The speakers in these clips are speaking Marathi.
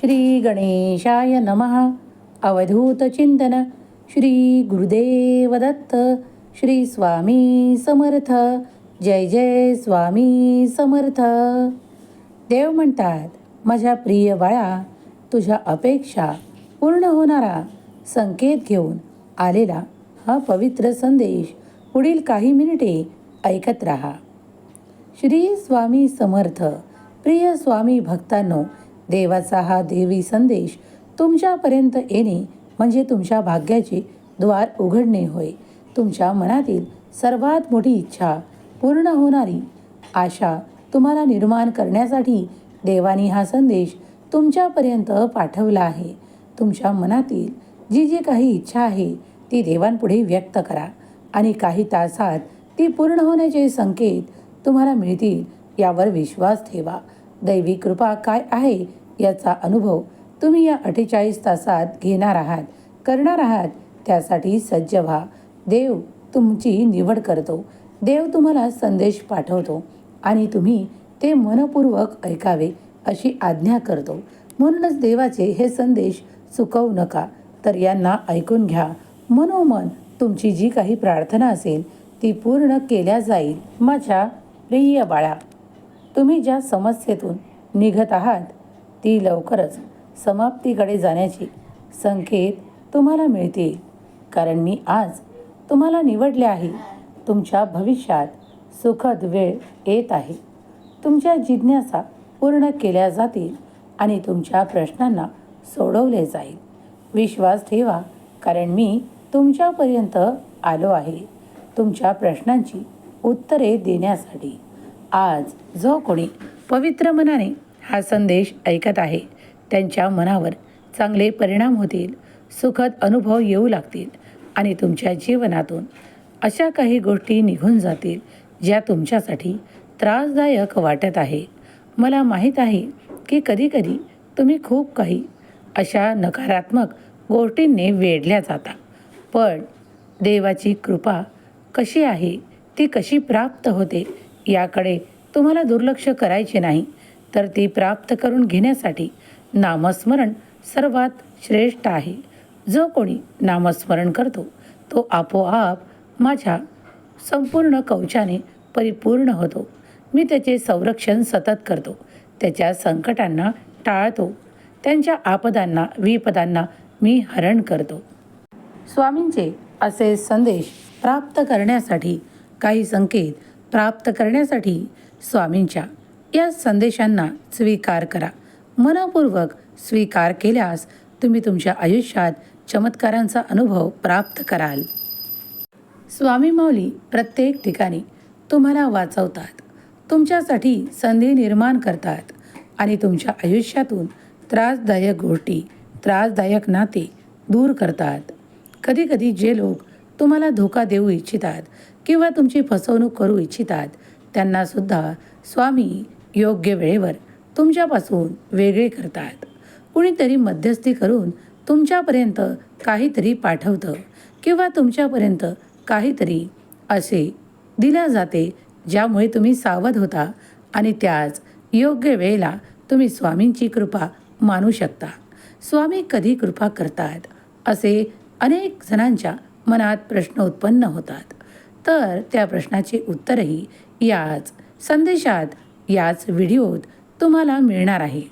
श्री गणेशाय नमः. अवधूत चिंतन. श्री गुरुदेव दत्त. श्री स्वामी समर्थ. जय जय स्वामी समर्थ. देव म्हणतात माझ्या प्रिय बाळा तुझ्या अपेक्षा पूर्ण होणारा संकेत घेऊन आलेला हा पवित्र संदेश पुढील काही मिनिटे ऐकत राहा. श्री स्वामी समर्थ. प्रिय स्वामी भक्तांनो देवाचा हा देवी संदेश तुमच्यापर्यंत येणे म्हणजे तुमच्या भाग्याचे द्वार उघडणे होय. तुमच्या मनातील सर्वात मोठी इच्छा पूर्ण होणारी आशा तुम्हाला निर्माण करण्यासाठी देवानी हा संदेश तुमच्यापर्यंत पाठवला आहे. तुमच्या मनातील जी जी काही इच्छा आहे ती देवांपुढे व्यक्त करा आणि काही तासात ती पूर्ण होण्याचे संकेत तुम्हाला मिळतील यावर विश्वास ठेवा. दैवी कृपा काय आहे याचा अनुभव तुम्ही या अठ्ठेचाळीस तासात घेणार आहात करणार आहात त्यासाठी सज्ज व्हा. देव तुमची निवड करतो. देव तुम्हाला संदेश पाठवतो आणि तुम्ही ते मनपूर्वक ऐकावे अशी आज्ञा करतो. म्हणूनच देवाचे हे संदेश चुकवू नका. तर यांना ऐकून घ्या. मनोमन तुमची जी काही प्रार्थना असेल ती पूर्ण केल्या जाईल. माझ्या प्रिय बाळा तुम्ही ज्या समस्येतून निघत आहात ती लवकरच समाप्तीकडे जाण्याची संकेत तुम्हाला मिळतील. कारण मी आज तुम्हाला निवडले आहे. तुमच्या भविष्यात सुखद वेळ येत आहे. तुमच्या जिज्ञासा पूर्ण केल्या जातील आणि तुमच्या प्रश्नांना सोडवले जाईल. विश्वास ठेवा कारण मी तुमच्यापर्यंत आलो आहे. तुमच्या प्रश्नांची उत्तरे देण्यासाठी आज जो कोणी पवित्र मनाने हा संदेश ऐकत आहे त्यांच्या मनावर चांगले परिणाम होतील सुखद अनुभव येऊ लागतील आणि तुमच्या जीवनातून अशा काही गोष्टी निघून जातील ज्या तुमच्यासाठी त्रासदायक वाटत आहे. मला माहीत आहे की कधीकधी तुम्ही खूप काही अशा नकारात्मक गोष्टींनी वेढल्या जाता पण देवाची कृपा कशी आहे ती कशी प्राप्त होते याकडे तुम्हाला दुर्लक्ष करायचे नाही. तर ती प्राप्त करून घेण्यासाठी नामस्मरण सर्वात श्रेष्ठ आहे. जो कोणी नामस्मरण करतो तो आपोआप माझ्या संपूर्ण कवचाने परिपूर्ण होतो. मी त्याचे संरक्षण सतत करतो. त्याच्या संकटांना टाळतो. त्यांच्या आपदांना विपदांना मी हरण करतो. स्वामींचे असे संदेश प्राप्त करण्यासाठी काही संकेत प्राप्त करण्यासाठी स्वामींच्या या संदेशांना स्वीकार करा. मनपूर्वक स्वीकार केल्यास तुम्ही तुमच्या आयुष्यात चमत्कारांचा अनुभव प्राप्त कराल. स्वामी माऊली प्रत्येक ठिकाणी तुम्हाला वाचवतात. तुमच्यासाठी संधी निर्माण करतात आणि तुमच्या आयुष्यातून त्रासदायक गोष्टी त्रासदायक नाते दूर करतात. कधीकधी जे लोक तुम्हाला धोका देऊ इच्छितात किंवा तुमची फसवणूक करू इच्छितात त्यांनासुद्धा स्वामी योग्य वेळेवर तुमच्यापासून वेगळे करतात. कुणीतरी मध्यस्थी करून तुमच्यापर्यंत काहीतरी पाठवतं किंवा तुमच्यापर्यंत काहीतरी असे दिल्या जाते ज्यामुळे तुम्ही सावध होता आणि त्याच योग्य वेळेला तुम्ही स्वामींची कृपा मानू शकता. स्वामी कधी कृपा करतात? असे अनेक जणांच्या मनात प्रश्न उत्पन्न होतात. तर त्या प्रश्नाचे उत्तरही याच संदेशात याच व्हिडिओत तुम्हाला मिळणार आहे.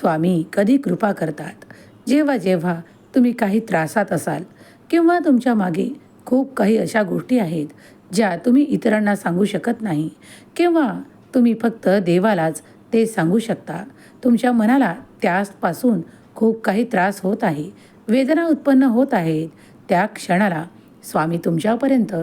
स्वामी कधी कृपा करतात? जेव्हा जेव्हा तुम्ही काही त्रासात असाल किंवा तुमच्या मागे खूप काही अशा गोष्टी आहेत ज्या तुम्ही इतरांना सांगू शकत नाही किंवा तुम्ही फक्त देवालाच ते सांगू शकता तुमच्या मनाला त्यापासून खूप काही त्रास होत आहे वेदना उत्पन्न होत आहेत त्या क्षणाला स्वामी तुमच्यापर्यंत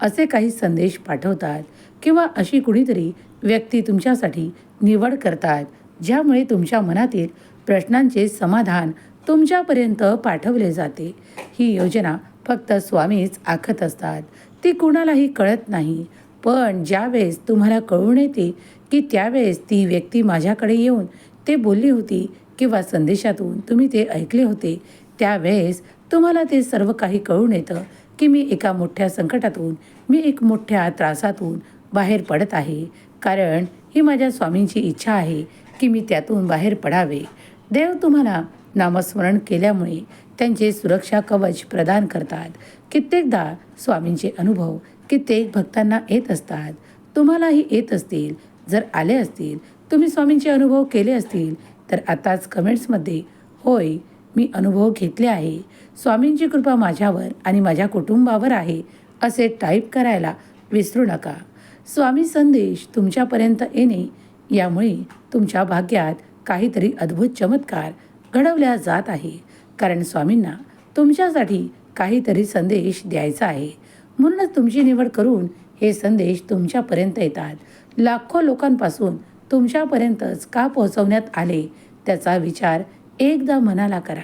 असे काही संदेश पाठवतात किंवा अशी कुणीतरी व्यक्ती तुमच्यासाठी निवड करतात ज्यामुळे तुमच्या मनातील प्रश्नांचे समाधान तुमच्यापर्यंत पाठवले जाते. ही योजना फक्त स्वामीच आखत असतात. ती कुणालाही कळत नाही. पण ज्यावेळेस तुम्हाला कळून येते की त्यावेळेस ती व्यक्ती माझ्याकडे येऊन ते बोलली होती किंवा संदेशातून तुम्ही ते ऐकले होते त्यावेळेस तुम्हाला ते सर्व काही कळून येतं की मी एका मोठ्या संकटातून मी एक मोठ्या त्रासातून बाहेर पडत आहे. कारण ही माझ्या स्वामींची इच्छा आहे की मी त्यातून बाहेर पडावे. देव तुम्हाला नामस्मरण केल्यामुळे त्यांचे सुरक्षा कवच प्रदान करतात. कित्येकदा स्वामींचे अनुभव कित्येक भक्तांना येत असतात. तुम्हालाही येत असतील. जर आले असतील तुम्ही स्वामींचे अनुभव केले असतील तर आताच कमेंट्समध्ये होय मी अनुभव घेतले आहे. स्वामींची कृपा माझ्यावर आणि माझ्या कुटुंबावर आहे असे टाईप करायला विसरू नका. स्वामी संदेश तुमच्यापर्यंत येणे यामुळे तुमच्या भाग्यात काहीतरी अद्भुत चमत्कार घडवल्या जात आहे. कारण स्वामींना तुमच्यासाठी काहीतरी संदेश द्यायचा आहे. म्हणूनच तुमची निवड करून हे संदेश तुमच्यापर्यंत येतात. लाखो लोकांपासून तुमच्यापर्यंतच का पोहोचवण्यात आले त्याचा विचार एकदा मनाला करा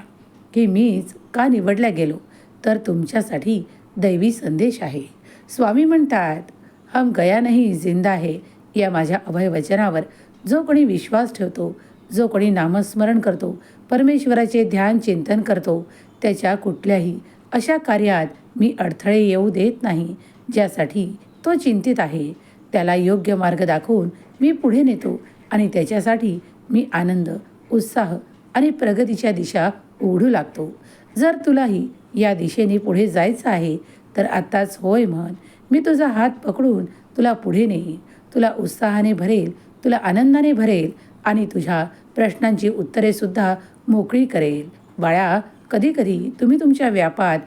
की मीच का निवडल्या गेलो तर तुमच्यासाठी दैवी संदेश आहे. स्वामी म्हणतात हम गया नाही जिंदा आहे या माझ्या अभय वचनावर जो कोणी विश्वास ठेवतो जो कोणी नामस्मरण करतो परमेश्वराचे ध्यान चिंतन करतो त्याच्या कुठल्याही अशा कार्यात मी अडथळे येऊ देत नाही ज्यासाठी तो चिंतित आहे. त्याला योग्य मार्ग दाखवून मी पुढे नेतो आणि त्याच्यासाठी मी आनंद उत्साह आणि प्रगतीच्या दिशा उघडू लागतो. जर तुलाही या दिशेने पुढे जायचं आहे तर आत्ताच होय म्हण. मी तुझा हात पकडून तुला पुढे नेईन. तुला उत्साहाने भरेल तुला आनंदाने भरेल आणि तुझ्या प्रश्नांची उत्तरेसुद्धा मोकळी करेल. बाळा कधीकधी तुम्ही तुमच्या व्यापात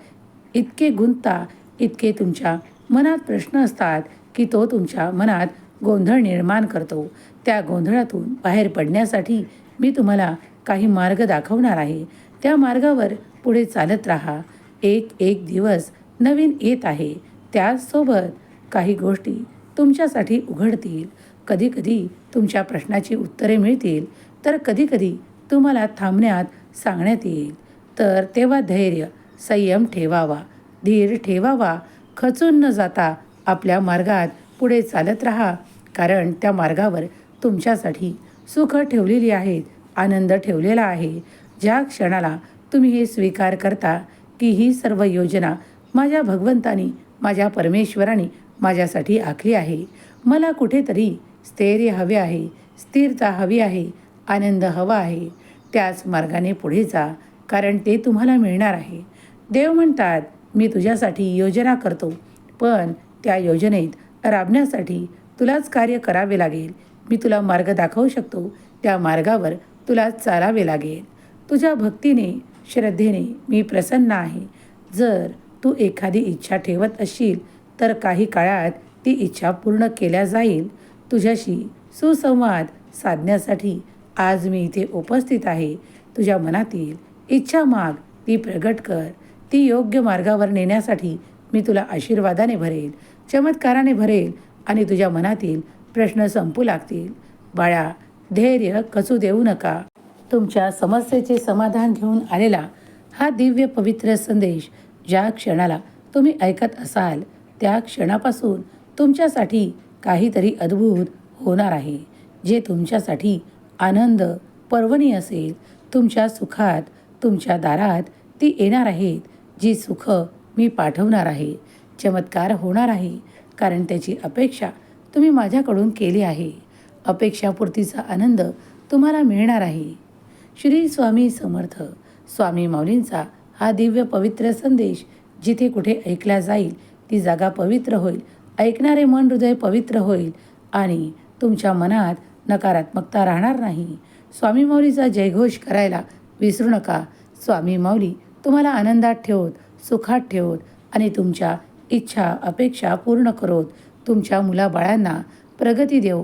इतके गुंता इतके तुमच्या मनात प्रश्न असतात की तो तुमच्या मनात गोंधळ निर्माण करतो. त्या गोंधळातून बाहेर पडण्यासाठी मी तुम्हाला काही मार्ग दाखवणार आहे. त्या मार्गावर पुढे चालत राहा. एक एक दिवस नवीन येत आहे. त्याचसोबत काही गोष्टी तुमच्यासाठी उघडतील. कधीकधी तुमच्या प्रश्नाची उत्तरे मिळतील. तर कधीकधी तुम्हाला थांबण्यात सांगण्यात येईल. तर तेव्हा धैर्य संयम ठेवावा. धीर ठेवावा. खचून न जाता आपल्या मार्गात पुढे चालत राहा. कारण त्या मार्गावर तुमच्यासाठी सुख ठेवलेली आहेत. आनंद ठेवलेला आहे. ज्या क्षणाला तुम्ही हे स्वीकार करता की ही सर्व योजना माझ्या भगवंतानी माझ्या परमेश्वराने माझ्यासाठी आखली आहे. मला कुठेतरी स्थैर्य हवे आहे स्थिरता हवी आहे आनंद हवा आहे. त्याच मार्गाने पुढे जा कारण ते तुम्हाला मिळणार आहे. देव म्हणतात मी तुझ्यासाठी योजना करतो पण त्या योजनेत राबण्यासाठी तुलाच कार्य करावे लागेल. मी तुला मार्ग दाखवू शकतो. त्या मार्गावर तुला चालावे लागेल. तुझ्या भक्तीने श्रद्धेने मी प्रसन्न आहे. जर तू एखादी इच्छा ठेवत असशील तर काही काळात ती इच्छा पूर्ण केल्या जाईल. तुझ्याशी सुसंवाद साधण्यासाठी आज मी इथे उपस्थित आहे. तुझ्या मनातील इच्छा माग ती प्रगट कर. ती योग्य मार्गावर नेण्यासाठी मी तुला आशीर्वादाने भरेल चमत्काराने भरेल आणि तुझ्या मनातील प्रश्न संपू लागतील. बाळा धैर्य खचू देऊ नका. तुमच्या समस्येचे समाधान घेऊन आलेला हा दिव्य पवित्र संदेश ज्या क्षणाला तुम्ही ऐकत असाल त्या क्षणापासून तुमच्यासाठी काहीतरी अद्भुत होणार आहे. जे तुमच्यासाठी आनंद पर्वणी असेल तुमच्या सुखात तुमच्या दारात ती येणार आहेत जी सुख मी पाठवणार आहे. चमत्कार होणार आहे कारण त्याची अपेक्षा तुम्ही माझ्याकडून केली आहे. अपेक्षापूर्तीचा आनंद तुम्हाला मिळणार आहे. श्री स्वामी समर्थ स्वामी माऊलींचा हा दिव्य पवित्र संदेश जिथे कुठे ऐकला जाईल ती जागा पवित्र होईल ऐकणारे मन हृदय पवित्र होईल आणि तुमच्या मनात नकारात्मकता राहणार नाही. स्वामी माऊलीचा जयघोष करायला विसरू नका. स्वामी माऊली तुम्हाला आनंदात ठेवत सुखात ठेवत आणि तुमच्या इच्छा अपेक्षा पूर्ण करोत. तुमच्या मुलाबाळांना प्रगती देव